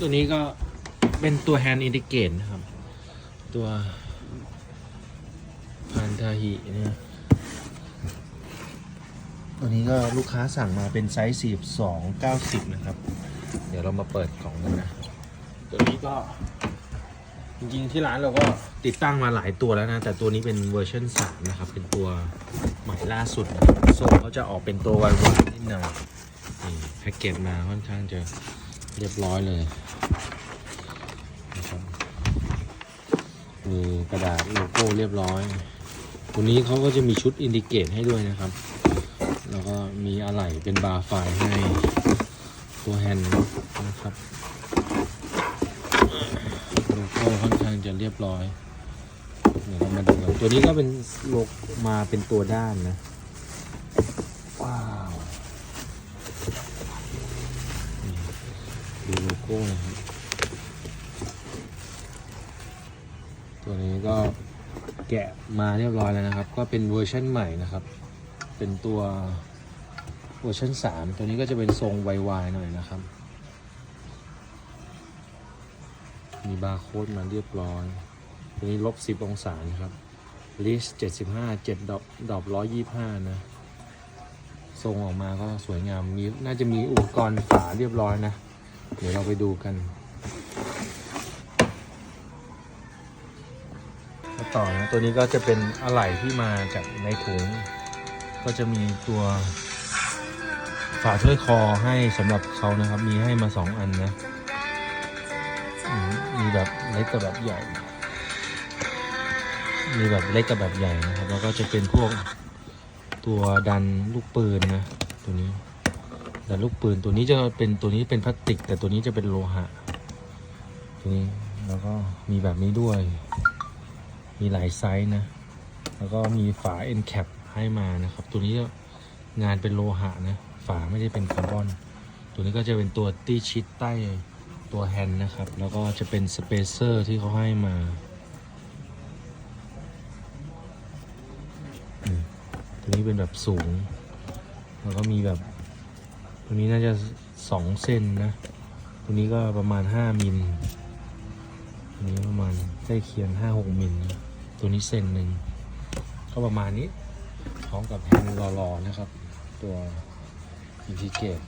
ตัวนี้ก็เป็นตัว hand indicate นะครับ ตัวพันธาหิเนี่ยตัวนี้ก็ลูกค้าสั่งมาเป็นไซส์42 90 นะครับ เดี๋ยวเรามาเปิดกล่องกันนะ ตัวนี้ก็จริงๆที่ร้านเราก็ติดตั้งมาหลายตัวแล้วนะ แต่ตัวนี้เป็นเวอร์ชัน3นะครับ เป็นตัวใหม่ล่าสุดโซ่เขาจะออกเป็นตัววายๆนิดหน่อยนี่แพ็กเกจมาค่อนข้างจะเรียบร้อยเลยนะครับมี กระดาษโลโก้เรียบร้อย ตัวนี้เขาก็จะมีชุดอินดิเกตให้ด้วยนะครับ แล้วก็มีอะไหล่เป็นบาร์ไฟให้ตัวแฮนด์นะครับโลโก้ค่อนข้างจะเรียบร้อย เดี๋ยวเรามาดูกันตัวนี้ก็เป็นโลกมาเป็นตัวด้านนะ ว้าวดูโลโก้นะครับ ตัวนี้ก็แกะมาเรียบร้อยแล้วนะครับ ก็เป็นเวอร์ชันใหม่นะครับ เป็นตัวเวอร์ชัน3 ตัวนี้ก็จะเป็นทรงวายๆหน่อยนะครับ มีบาร์โค้ดมาเรียบร้อย ตัวนี้ลบ 10 องศานะครับลิส75 7ดอกดอก125นะ ทรงออกมาก็สวยงามมีน่าจะมีอุปกรณ์ฝาเรียบร้อยนะ เดี๋ยวเราไปดูกันมา ต่อนะตัวนี้ก็จะเป็นอะไหล่ที่มาจากในถุง ก็จะมีตัวฝาถ้วยคอให้สำหรับเขานะครับ มีให้มา 2 อันนะ มีแบบเล็กกับแบบใหญ่ มีแบบเล็กกับแบบใหญ่นะครับ แล้วก็จะเป็นพวกตัวดันลูกปืนนะ ตัวนี้ดันลูกปืนตัวนี้จะเป็นตัวนี้เป็นพลาสติก แต่ตัวนี้จะเป็นโลหะ ตัวนี้แล้วก็มีแบบนี้ด้วย มีหลายไซส์นะ แล้วก็มีฝา end cap ให้มานะครับ ตัวนี้งานเป็นโลหะนะ ฝาไม่ได้เป็นคาร์บอน ตัวนี้ก็จะเป็นตัวตี้ชิดใต้ตัวแฮนด์นะครับ แล้วก็จะเป็นสเปเซอร์ที่เขาให้มาตัวนี้เป็นแบบสูง แล้วก็มีแบบ ตัวนี้น่าจะสองเส้นนะ ตัวนี้ก็ประมาณห้ามิล นี้ประมาณใกล้เคียงห้าหกมิลตัวนี้เซนหนึ่งก็ประมาณนี้พร้อมกับแฮนด์รอๆนะครับ ตัวอินทิเกต